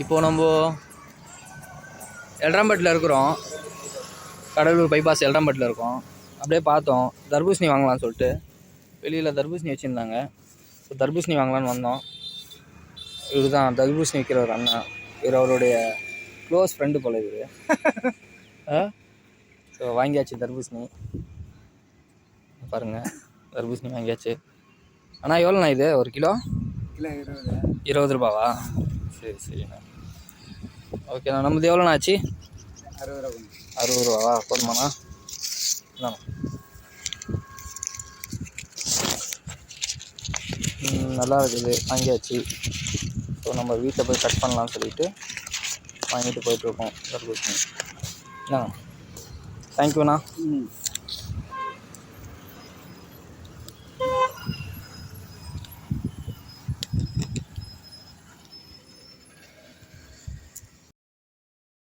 இப்போது நம்ம எல்ராம்பட்டில் இருக்கிறோம். கடலூர் பைபாஸ் எல்ராம்பட்டில் இருக்கோம். அப்படியே பார்த்தோம். தர்பூசணி வாங்கலாம்னு சொல்லிட்டு. வெளியில் தர்பூசணி வச்சுருந்தாங்க. ஸோ தர்பூசணி வாங்கலாம்னு வந்தோம். இவர் தான் தர்பூசணி விற்கிற ஒரு அண்ணா. இவர் அவருடைய க்ளோஸ் ஃப்ரெண்டு போல இவர். ஸோ வாங்கியாச்சு தர்பூசணி. பாருங்கள் தர்பூசணி வாங்கியாச்சு. அண்ணா எவ்வளோண்ணா இது? ஒரு கிலோ? கிலோ இருபது. இருபது ரூபாவா? சரி சரிண்ணா ஓகேண்ணா நம்மது எவ்வளோண்ணா ஆச்சு? அறுபது ரூபா. அறுபது ரூபாவா போதுமாண்ணா. இந்தாண்ணா. நல்லா இருக்குது. வாங்கியாச்சு. ஸோ நம்ம வீட்டில் போய் கட் பண்ணலாம்னு சொல்லிட்டு வாங்கிட்டு போயிட்டுருக்கோம் தர்பூசணி. இந்தாங்க தேங்க்யூண்ணா ம்.